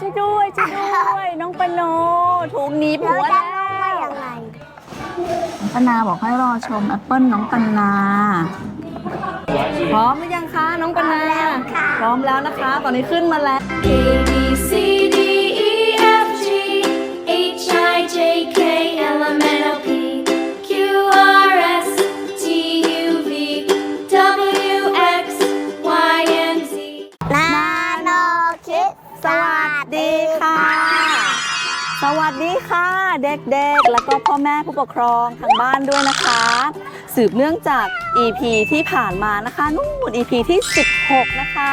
ช่วยด้วยช่วยด้วยน้องปโนถูกหนีบหัวจะแล้ลงมาวยังไงปนาบอกให้รอชมแอปเปิลน้องปนา พร้อมหรือยังคะน้องปนา พร้อมแล้วนะคะ ตอนนี้ขึ้นมาแล้ว A B C D E F G H I J K L M N O ดีค่ะ เด็กๆ แล้วก็พ่อแม่ผู้ปกครองทางบ้านด้วยนะคะ สืบเนื่องจาก EP ที่ผ่านมานะคะ นู่น EP ที่ 16 นะคะ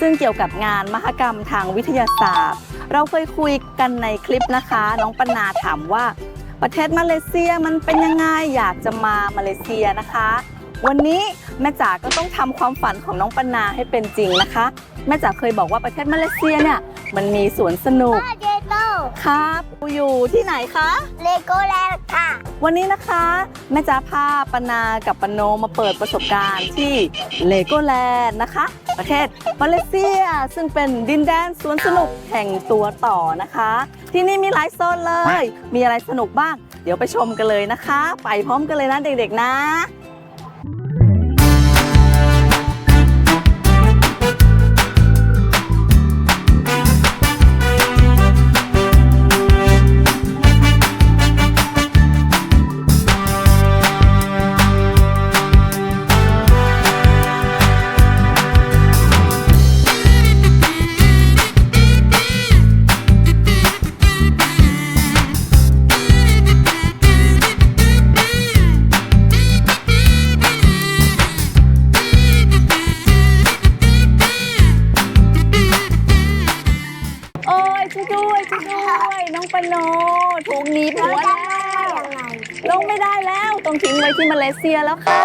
ซึ่งเกี่ยวกับงานมหกรรมทางวิทยาศาสตร์ เราเคยคุยกันในคลิปนะคะ น้องปนาถามว่า ประเทศมาเลเซียมันเป็นยังไงอยากจะมามาเลเซียนะคะ วันนี้แม่จ๋าก็ต้องทำความฝันของน้องปนาให้เป็นจริงนะคะ แม่จ๋าเคยบอกว่าประเทศมาเลเซียเนี่ยมันมีสวนสนุก ป้าเจโต้ครับอยู่ที่ไหนคะเลโก้แลนด์ค่ะ วันนี้นะคะแม่จ๋าพาปนากับปโนมาเปิดประสบการณ์ที่เลโกแลนด์นะคะ ประเทศมาเลเซีย ซึ่งเป็นดินแดนสวนสนุกแห่งตัวต่อนะคะ ที่นี่มีหลายโซนเลย มีอะไรสนุกบ้าง เดี๋ยวไปชมกันเลยนะคะ ไปพร้อมกันเลยนะเด็กๆนะ แล้วค่ะ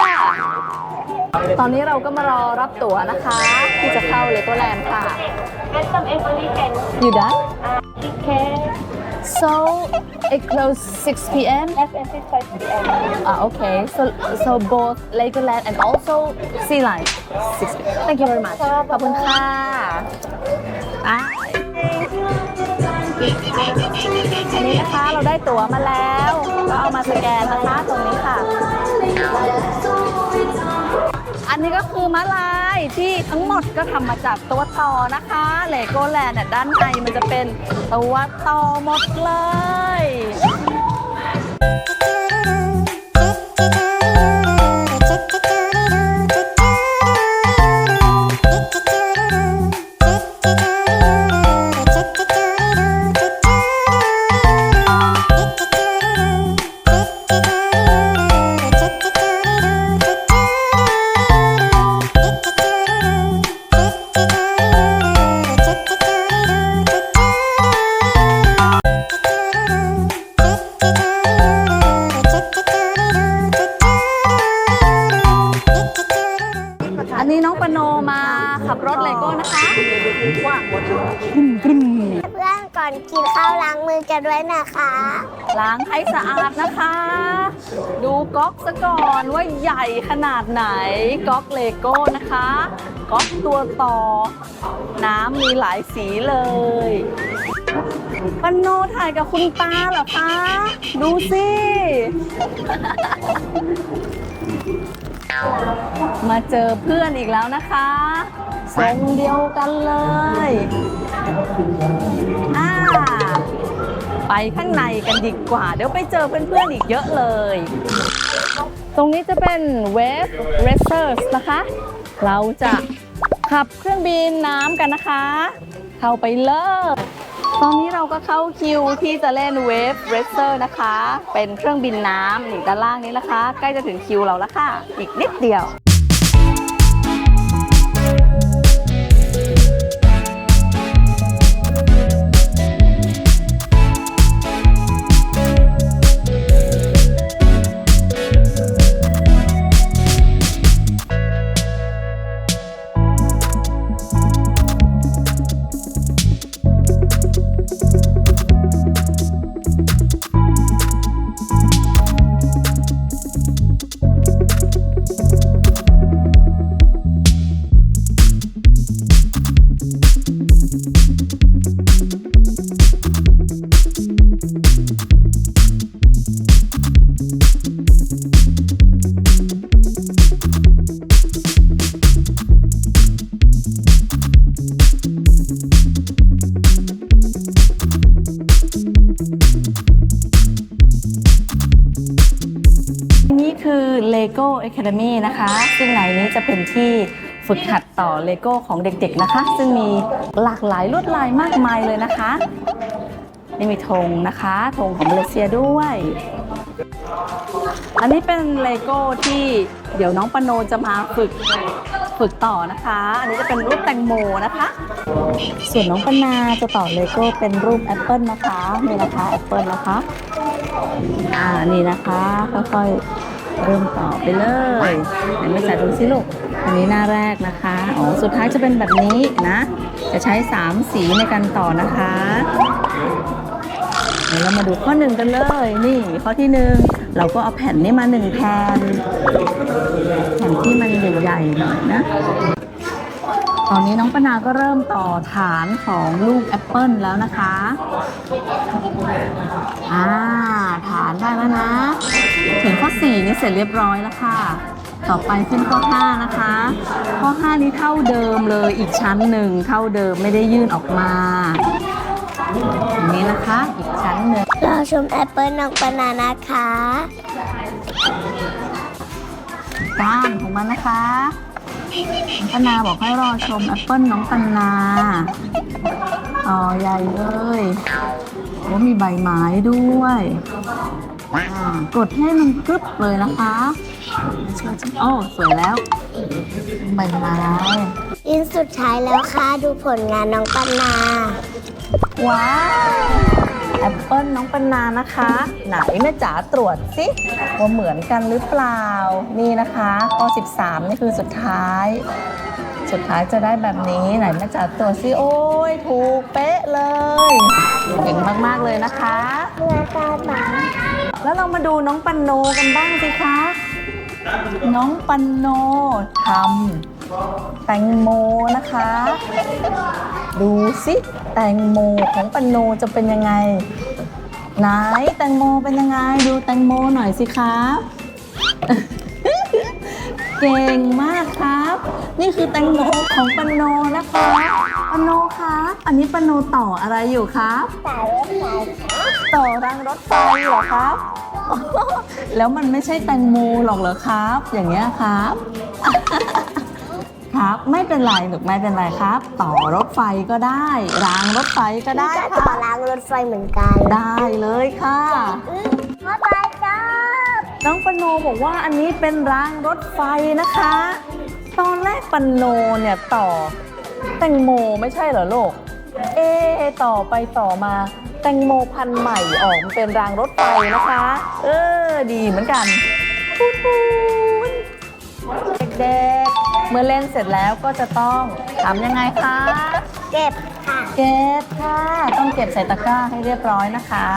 ตอนนี้เราก็มารอรับตั๋วนะคะ ที่จะเข้าเลโกแลนด์ค่ะ And some English can You done can so it close 6 p.m. F and 6 5 p.m. Ah, okay. So so both Legoland and also Sea Life. Six. Thank you very much. ขอบคุณค่ะอะ อันนี้นะคะเราได้ตั๋วมาแล้ว ก็เอามาสแกนนะคะตรงนี้ค่ะ อันนี้ก็คือม้าลายที่ทั้งหมดก็ทำมาจากตัวต่อนะคะเลโกแลนด์ด้านในมันจะเป็นตัวต่อหมดเลย ล้างให้สะอาดนะคะ ดูก๊อกซะก่อนว่าใหญ่ขนาดไหน ก๊อกเลโก้นะคะ ก๊อกตัวต่อ น้ำมีหลายสีเลยปันโนถ่ายกับคุณตาเหรอคะ ดูสิ มาเจอเพื่อนอีกแล้วนะคะทรงเดียวกันเลย ไปข้างในกันดีกว่า เดี๋ยวไปเจอเพื่อนๆอีกเยอะเลย ตรงนี้จะเป็น Wave Racers นะคะ เราจะขับเครื่องบินน้ำกันนะคะ เข้าไปเลย ตอนนี้เราก็เข้าคิวที่จะเล่น Wave Racer นะคะ เป็นเครื่องบินน้ำอยู่ด้านล่างนี้นะคะ ใกล้จะถึงคิวเราแล้วค่ะ อีกนิดเดียว Academy นะคะ ซึ่งในนี้จะเป็นที่ฝึกหัดต่อเลโก้ของเด็กๆนะคะ ซึ่งมีหลากหลายลวดลายมากมายเลยนะคะ นี่มีธงนะคะธงของมาเลเซียด้วย อันนี้เป็นเลโก้ที่เดี๋ยวน้องปโนจะมาฝึกฝึกต่อนะคะ อันนี้จะเป็นรูปแตงโมนะคะ ส่วนน้องปนาจะต่อเลโก้เป็นรูปแอปเปิลนะคะนี่นะคะแอปเปิลนะคะ อ่า นี่นะคะ ค่อยๆ เริ่มต่อไปเลยไหนไม่ใส่ตรงสิลูกอันนี้หน้าแรกนะคะอ๋อสุดท้ายจะเป็นแบบนี้นะ จะใช้ 3 สีในการต่อนะคะเดี๋ยวเรามาดูข้อหนึ่งกันเลย นี่ข้อที่หนึ่งเราก็เอาแผ่นนี้มาหนึ่งแผ่นแผ่นที่มันใหญ่ๆหน่อยนะ ตอนนี้น้องปนาก็เริ่มต่อฐานของลูกแอปเปิลแล้วนะคะ อ่า ฐานได้แล้วนะ ถึงข้อ 4 นี่เสร็จเรียบร้อยแล้วค่ะ ต่อไปขึ้นข้อ 5 นะคะ ข้อ 5 นี้เท่าเดิมเลยอีกชั้นหนึ่งเท่าเดิมไม่ได้ยื่นออกมาอย่างนี้นะคะ อีกชั้นหนึ่งรอชมแอปเปิลน้องปนานะคะก้านของมันนะคะ น้องปนาบอกให้รอชมแอปเปิลน้องปนาอ๋อใหญ่เลยโอ้มีใบไม้ด้วยอ่ากดให้มันกรึบเลยนะคะโอ้สวยแล้ว ใบไม้อินสุดท้ายแล้วค่ะ ดูผลงานน้องปนา ว้าว แอปเปิลน้องปนานะคะ ไหนแม่จ๋าตรวจสิว่าเหมือนกันหรือเปล่า นี่นะคะข้อ 13 นี่คือสุดท้าย สุดท้ายจะได้แบบนี้ไหนแม่จ๋าตรวจสิโอ้ยถูกเป๊ะเลยเก่งมากๆเลยนะคะเมื่อตาตาแล้วเรามาดูน้องปันโนกันบ้างสิคะน้องปันโนทำแตงโมนะคะ ดูสิ แตงโมของปันโนจะเป็นยังไง ไหนแตงโมเป็นยังไง ดูแตงโมหน่อยสิครับ เก่งมากครับ นี่คือแตงโมของปันโนนะคะปันโนครับอันนี้ปันโนต่ออะไรอยู่ครับสายรถไฟต่อรางรถไฟเหรอครับ แล้วมันไม่ใช่แตงโมหรอกเหรอครับ อย่างเงี้ยครับ ครับ ไม่เป็นไรหรือไม่เป็นไรครับ ต่อรถไฟก็ได้ รางรถไฟก็ได้จะค่ะต่อรางรถไฟเหมือนกันได้เลยค่ะ บ๊ายบายครับ น้องปนโนบอกว่าอันนี้เป็นรางรถไฟนะคะ ตอนแรกปนโนเนี่ยต่อแตงโมไม่ใช่เหรอลูก เอะต่อไปต่อมา แตงโมพันธุ์ใหม่ออกมาเป็นรางรถไฟนะคะ เออ ดีเหมือนกันปูนปูนเด็กๆ เมื่อเล่นเสร็จแล้วก็จะต้องทำยังไงคะ เก็บค่ะ เก็บค่ะ ต้องเก็บใส่ตะกร้าให้เรียบร้อยนะคะ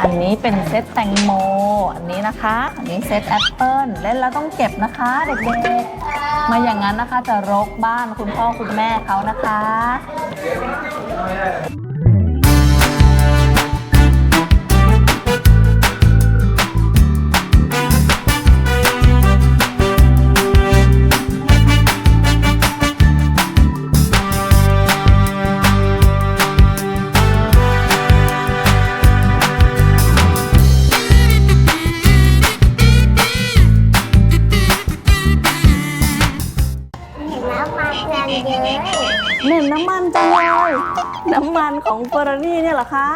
อันนี้เป็นเซตแตงโม อันนี้นะคะ อันนี้เซตแอปเปิลเล่นแล้วต้องเก็บนะคะเด็กๆมาอย่างนั้นนะคะจะรกบ้านคุณพ่อคุณแม่เขานะคะ เฟอร์รารี่เนี่ยเหรอคะ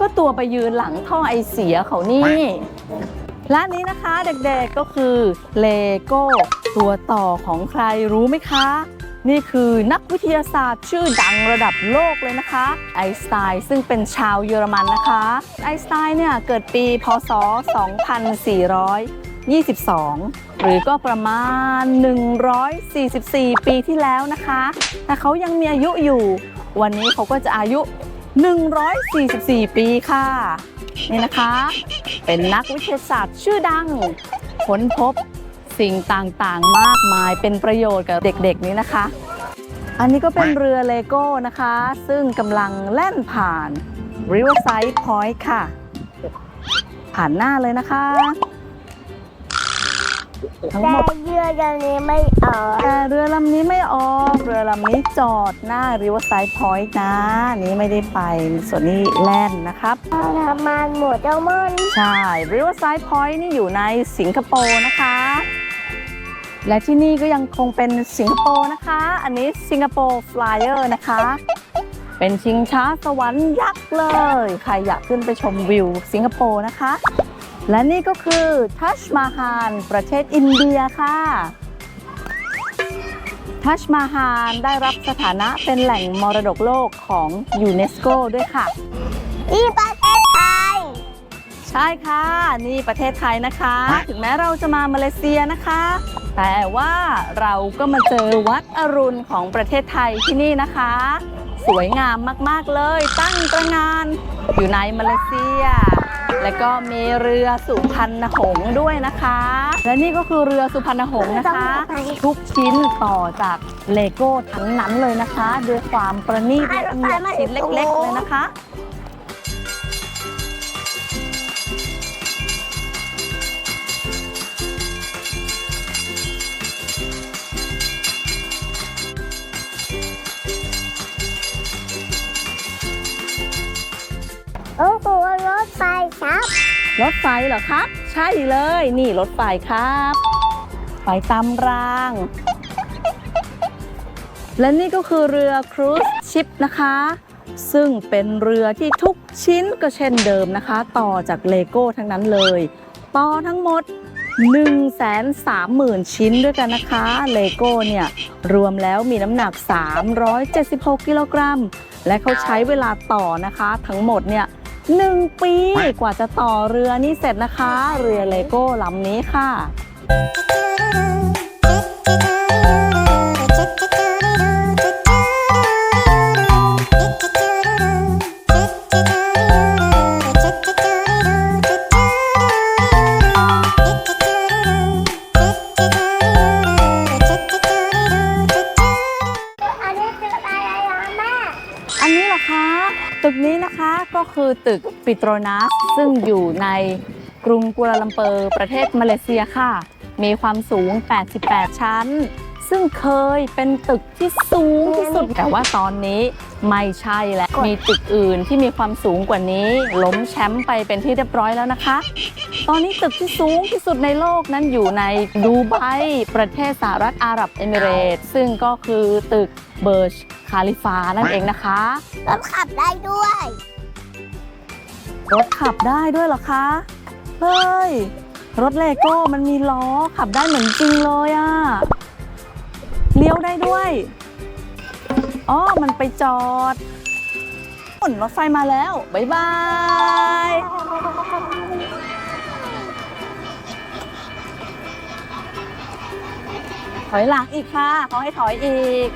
ก็ตัวไปยืนหลังท่อไอเสียเขานี่ ร้านนี้นะคะเด็กๆก็คือเลโก้ตัวต่อของใครรู้ไหมคะ นี่คือนักวิทยาศาสตร์ชื่อดังระดับโลกเลยนะคะ ไอน์สไตน์ซึ่งเป็นชาวเยอรมันนะคะ ไอน์สไตน์เนี่ยเกิดปีพศ 2422 หรือก็ประมาณ 144 ปีที่แล้วนะคะ แต่เขายังมีอายุอยู่ วันนี้เขาก็จะอายุ 144 ปีค่ะ นี่นะคะ เป็นนักวิทยาศาสตร์ชื่อดังค้นพบสิ่งต่างๆ มากมายเป็นประโยชน์กับเด็กๆนี้นะคะ อันนี้ก็เป็นเรือเลโก้นะคะ ซึ่งกำลังแล่นผ่าน Riverside Point ค่ะ ผ่านหน้าเลยนะคะ ทั้งแต่หมดเรือลำนี้ไม่ออกแต่เรือลำนี้ไม่ออก เรือลำนี้จอดหน้า Riverside Point นะนี้ไม่ได้ไป ส่วนนี้แล่นนะครับทำมันหมดเจ้ามอนใช่ Riverside Point นี่อยู่ในสิงคโปร์นะคะ และที่นี่ก็ยังคงเป็นสิงคโปร์นะคะ อันนี้สิงคโปร์ฟลายเออร์นะคะ เป็นชิงช้าสวรรค์ยักษ์เลย ใครอยากขึ้นไปชมวิวสิงคโปร์นะคะ และนี่ก็คือทัชมาฮาลประเทศอินเดียค่ะ ทัชมาฮาลได้รับสถานะเป็นแหล่งมรดกโลกของยูเนสโกด้วยค่ะที่ประเทศไทย ใช่ค่ะ นี่ประเทศไทยนะคะ ถึงแม้เราจะมามาเลเซียนะคะ แต่ว่าเราก็มาเจอวัดอรุณของประเทศไทยที่นี่นะคะ สวยงามมาก ๆ เลย ตั้งตระหงานอยู่ในมาเลเซีย และก็มีเรือสุพรรณหงส์ด้วยนะคะ และนี่ก็คือเรือสุพรรณหงส์นะคะ ทุกชิ้นต่อจากเลโก้ทั้งนั้นเลยนะคะ ด้วยความประณีตละเอียดชิ้นเล็ก ๆ เลยนะคะ ไฟครับ รถไฟเหรอครับ ใช่เลย นี่รถไฟครับไฟตามราง และนี่ก็คือเรือครูซชิปนะคะ ซึ่งเป็นเรือที่ทุกชิ้นก็เช่นเดิมนะคะ ต่อจากเลโก้ทั้งนั้นเลย ต่อทั้งหมด 1 3 0 0 0 0 ชิ้นด้วยกันนะคะ เลโก้เนี่ย รวมแล้วมีน้ำหนัก 376 กิโลกรัม และเขาใช้เวลาต่อนะคะ ทั้งหมดเนี่ย หนึ่งปีกว่าจะต่อเรือนี่เสร็จนะคะ เรือเลโก้ลำนี้ค่ะ ตึกปิโตรนัสซึ่งอยู่ในกรุงกัวลาลัมเปอร์ ประเทศมาเลเซียค่ะ มีความสูง 88 ชั้น ซึ่งเคยเป็นตึกที่สูงที่สุด แต่ว่าตอนนี้ไม่ใช่แล้ว มีตึกอื่นที่มีความสูงกว่านี้ ล้มแชมป์ไปเป็นที่เรียบร้อยแล้วนะคะ ตอนนี้ตึกที่สูงที่สุดในโลกนั้นอยู่ในดูไบประเทศสหรัฐอาหรับเอมิเรตส์ซึ่งก็คือตึกเบิร์ชคาลิฟานั่นเองนะคะรถขับได้ด้วย รถขับได้ด้วยเหรอคะ เฮ้ย รถเลโก้มันมีล้อขับได้เหมือนจริงเลยอะเลี้ยวได้ด้วยอ๋อมันไปจอดหุ่นรถไฟมาแล้ว บ๊ายบาย ถอยหลังอีกค่ะขาให้ถอยอีก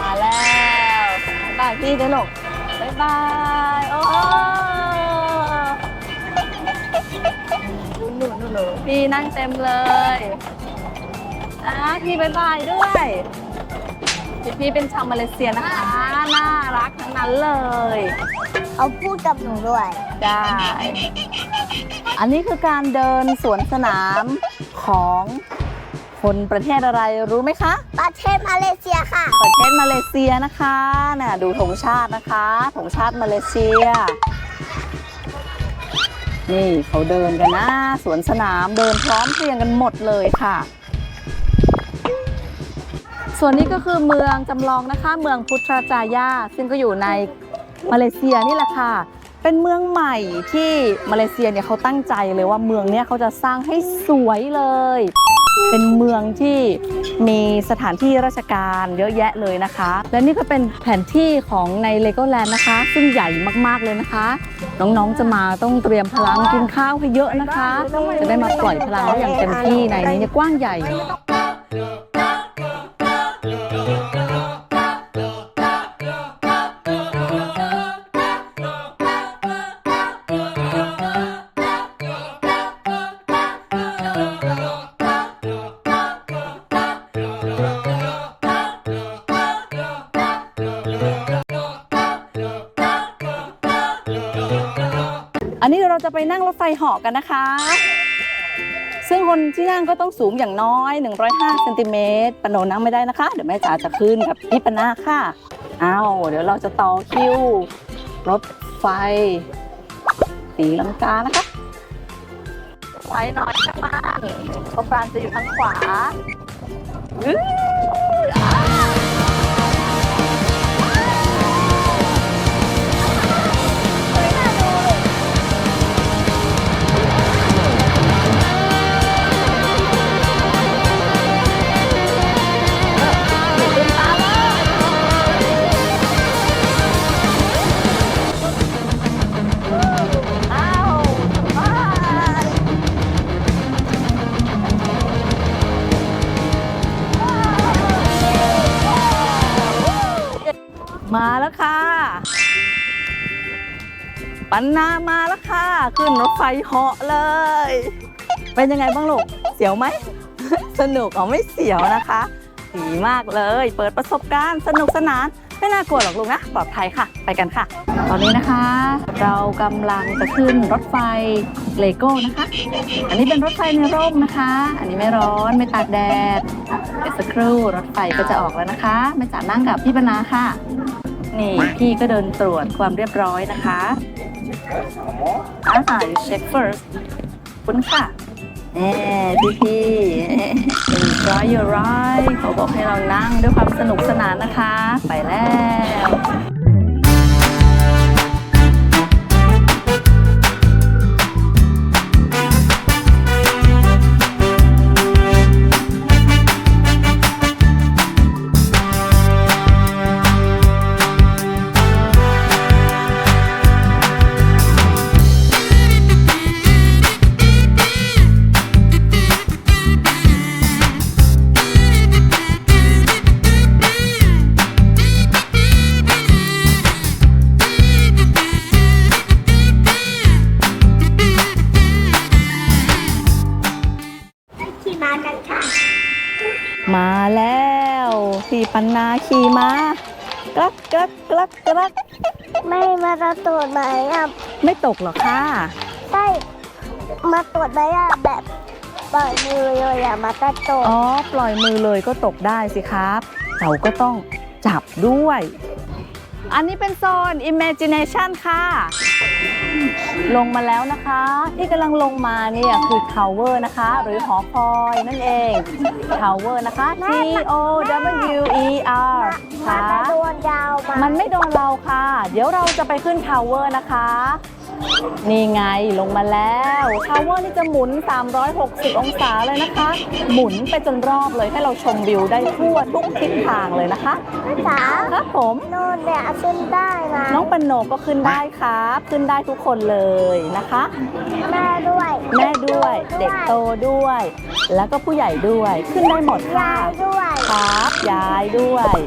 มาแล้วบ๊ายบายพี่ด้วยลูก บ๊ายบาย โอ้โหหนูหนูหนูพี่นั่งเต็มเลยอะพี่บ๊ายบายด้วยพี่พี่เป็นชาวมาเลเซียนะคะ น่ารักทั้งนั้นเลยเขาพูดกับหนูด้วย ได้ อันนี้คือการเดินสวนสนามของ คนประเทศอะไรรู้ไหมคะ ประเทศมาเลเซียค่ะ ประเทศมาเลเซียนะคะน่ะดูธงชาตินะคะธงชาติมาเลเซีย นี่เขาเดินกันนะสวนสนามเดินพร้อมเพรียงกันหมดเลยค่ะ ส่วนนี้ก็คือเมืองจำลองนะคะ เมืองพุทราจายาซึ่งก็อยู่ในมาเลเซียนี่แหละค่ะเป็นเมืองใหม่ที่มาเลเซียเนี่ยเขาตั้งใจเลยว่าเมืองเนี้ยเขาจะสร้างให้สวยเลย เป็นเมืองที่มีสถานที่ราชการเยอะแยะเลยนะคะ และนี่ก็เป็นแผนที่ของใน Legoland นะคะ ซึ่งใหญ่มากๆเลยนะคะ น้องๆจะมาต้องเตรียมพลังกินข้าวให้เยอะนะคะ จะได้มาปล่อยพลังได้อย่างเต็มที่ในนี้กว้างใหญ่ ไปนั่งรถไฟเหาะกันนะคะ ซึ่งคนที่นั่งก็ต้องสูงอย่างน้อย 105เซนติเมตรปะโนนั่งไม่ได้นะคะ เดี๋ยวแม่จ๋าจะขึ้นกับพี่ปนาค่ะอ้าวเดี๋ยวเราจะต่อคิว รถไฟ สีลังกานะคะไปหน่อยค่ะบ้านเพราะปรานจะอยู่ทางขวา มาแล้วค่ะ ปันนามาแล้วค่ะ ขึ้นรถไฟเหาะเลย เป็นยังไงบ้างลูก เสียวไหม สนุกอ๋อไม่เสียวนะคะดีมากเลย เปิดประสบการณ์สนุกสนานไม่น่ากลัวหรอกลูกนะปลอดภัยค่ะ ไปกันค่ะ ตอนนี้นะคะ เรากำลังจะขึ้นรถไฟเลโก้นะคะ อันนี้เป็นรถไฟในร่มนะคะ อันนี้ไม่ร้อนไม่ตากแดดเดี๋ยวสักครู่รถไฟก็จะออกแล้วนะคะแม่จ๋านั่งกับพี่ปนาค่ะ นี่พี่ก็เดินตรวจความเรียบร้อยนะคะอ่า you check first คุณค่ะแน่พี่พี่ enjoy your ride เขาบอกให้เรานั่งด้วยความสนุกสนานนะคะ ไปแล้ว กลักกลักกลักกลักไม่มาตรวจไหมอะไม่ตกหรอกค่ะใช่มาตรวจไหมอะแบบปล่อยมือเลยอะมาตรวจอ๋อปล่อยมือเลยก็ตกได้สิครับเราก็ต้องจับด้วย อันนี้เป็นโซน imagination ค่ะ ลงมาแล้วนะคะ ที่กำลังลงมาเนี่ยคือ tower นะคะ หรือหอคอยนั่นเอง tower นะคะ T O W E R มาค่ะตรวจยาวมามันไม่โดนเราค่ะ เดี๋ยวเราจะไปขึ้นทาวเวอร์นะคะ นี่ไงลงมาแล้วทาวเวอร์นี่จะหมุน 360 องศาเลยนะคะ หมุนไปจนรอบเลยให้เราชมวิวได้ทั่วทุกทิศทางเลยนะคะจ๋าครับผมโน่นเนี่ยขึ้นได้นะน้องปันโนก็ขึ้นได้ครับ ขึ้นได้ทุกคนเลยนะคะ แม่ด้วย แม่ด้วย เด็กโตด้วย แล้วก็ผู้ใหญ่ด้วย ขึ้นได้หมดค่ะยายด้วย ครับ ยายด้วย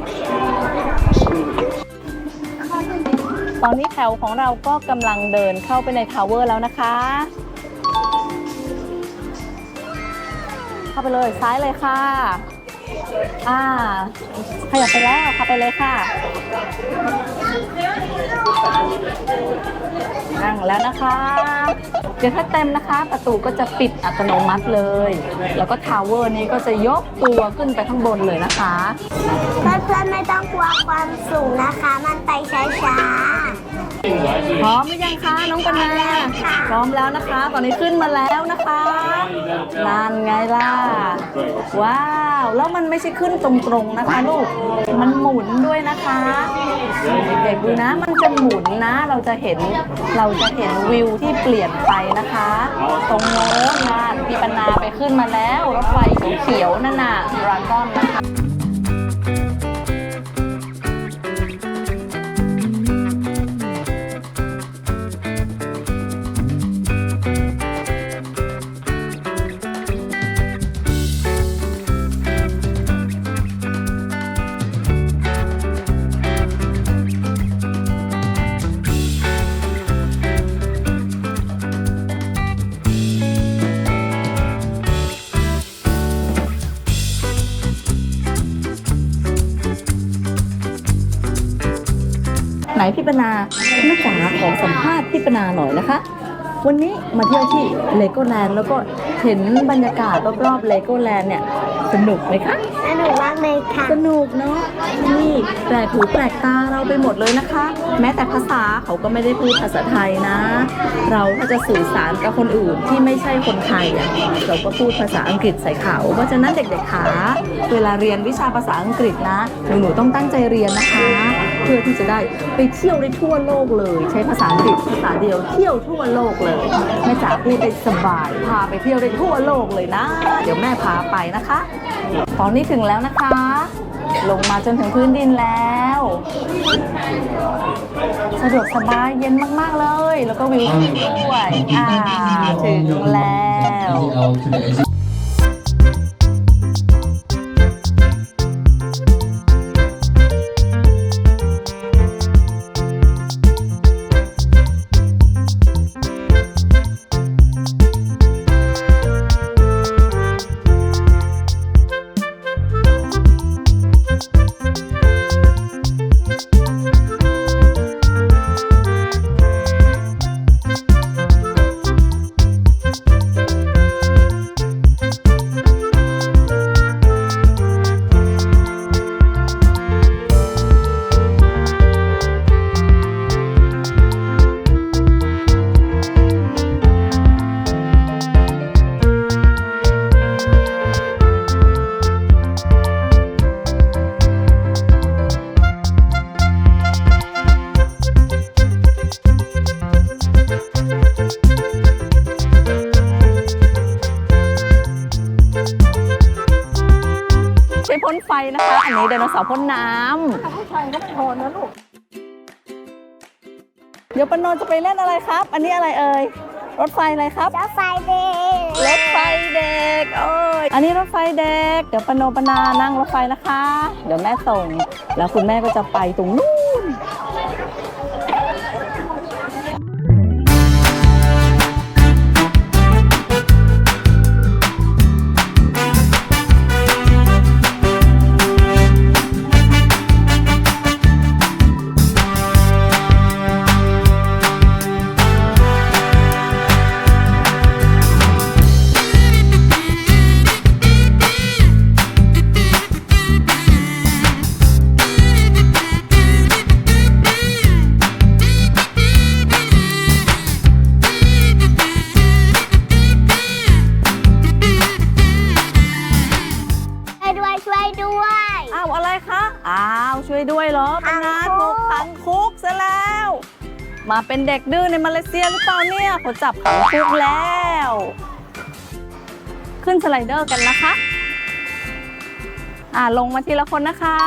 ตอนนี้แถวของเราก็กำลังเดินเข้าไปในทาวเวอร์แล้วนะคะ เข้าไปเลยซ้ายเลยค่ะ อ่า ขยับไปแล้วเข้าไปเลยค่ะ นั่งแล้วนะคะ เดี๋ยวถ้าเต็มนะคะ ประตูก็จะปิดอัตโนมัติเลย แล้วก็ทาวเวอร์นี้ก็จะยกตัวขึ้นไปข้างบนเลยนะคะ เพื่อนๆไม่ต้องกลัวความสูงนะคะ มันไปช้า พร้อมหรือยังคะน้องปนาพร้อมแล้วนะคะ ตอนนี้ขึ้นมาแล้วนะคะนั่นไงล่ะว้าวแล้วมันไม่ใช่ขึ้นตรงๆนะคะลูกมันหมุนด้วยนะคะเด็กๆดูนะมันจะหมุนนะ เราจะเห็นเราจะเห็นวิวที่เปลี่ยนไปนะคะ ตรงโน้นนะพี่ปนาไปขึ้นมาแล้วรถไฟเขียวนั่นน่ะราก้อนนะคะ ไหนพี่ปนาแม่จ๋าขอสัมภาษณ์พี่ปนาหน่อยนะคะ วันนี้มาเที่ยวที่เลโก้แลนด์แล้วก็เห็นบรรยากาศรอบๆเลโก้แลนด์เนี่ยสนุกไหมคะสนุกมากเลยค่ะ สนุกเนาะนี่แปลกหูแปลกตาเราไปหมดเลยนะคะ แม้แต่ภาษาเขาก็ไม่ได้พูดภาษาไทยนะ เราถ้าจะสื่อสารกับคนอื่นที่ไม่ใช่คนไทยอะเราก็พูดภาษาอังกฤษใส่เขา เพราะฉะนั้นเด็กๆขาเวลาเรียนวิชาภาษาอังกฤษนะหนูๆต้องตั้งใจเรียนนะคะ เพื่อที่จะได้ไปเที่ยวได้ทั่วโลกเลย ใช้ภาษาอังกฤษภาษาเดียวเที่ยวทั่วโลกเลยแม่จ๋าพูดได้สบาย พาไปเที่ยวได้ทั่วโลกเลยนะ เดี๋ยวแม่พาไปนะคะ ตอนนี้ถึงแล้วนะคะ ลงมาจนถึงพื้นดินแล้วสะดวกสบายเย็นมาก ๆ เลย แล้วก็วิวดีด้วยอ่าถึงแล้ว ฟนะคะ อันนี้ไดโนเสาร์พ่นน้ำเดี๋ยวปนโนจะไปเล่นอะไรครับ อันนี้อะไรเอ่ย รถไฟอะไรครับเจ้าไฟเด็ก รถไฟเด็ก โอ้ย อันนี้รถไฟเด็ก เดี๋ยวปนโนปนานั่งรถไฟนะคะ เดี๋ยวแม่ส่ง แล้วคุณแม่ก็จะไปตรงนู้น เป็นเด็กดื้อในมาเลเซียหรือเปล่าเนี่ยขอจับขังคุกแล้ว ขึ้นสไลเดอร์กันนะคะ อ่าลงมาทีละคนนะคะ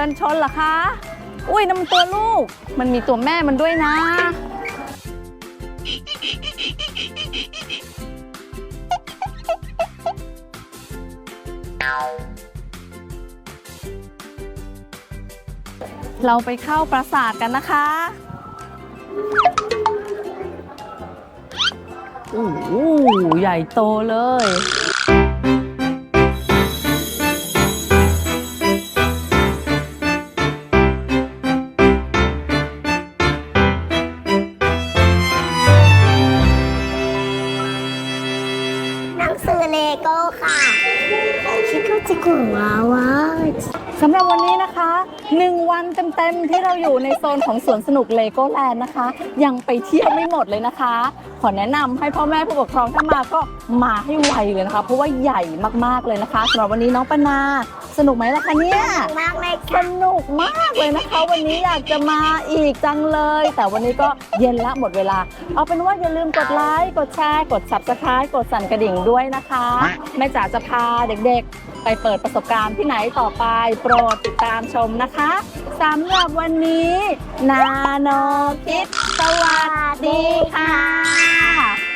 นนาเดินชนเหรอคะ อุ้ยนั่นมันตัวลูก มันมีตัวแม่มันด้วยนะ เราไปเข้าปราสาทกันนะคะโอ้โหใหญ่โตเลย เต็มๆที่เราอยู่ในโซนของสวนสนุกเลโก้แลนด์นะคะ ยังไปเที่ยวไม่หมดเลยนะคะ ขอแนะนำให้พ่อแม่ผู้ปกครองถ้ามาก็มาให้ไวเลยนะคะ เพราะว่าใหญ่มากๆเลยนะคะสำหรับวันนี้น้องปนา สนุกไหมล่ะคะเนี่ยมากเลยสค่ะนุกมากเลยนะคะ วันนี้อยากจะมาอีกจังเลย แต่วันนี้ก็เย็นละหมดเวลา เอาเป็นว่าอย่าลืมกดไลค์กดแชร์กด subscribe กดสั่นกระดิ่งด้วยนะคะแม่จ๋าจะพาเด็กๆ ไปเปิดประสบการณ์ที่ไหนต่อไป โปรดติดตามชมนะคะสำหรับวันนี้ นาโนคิดสวัสดีค่ะ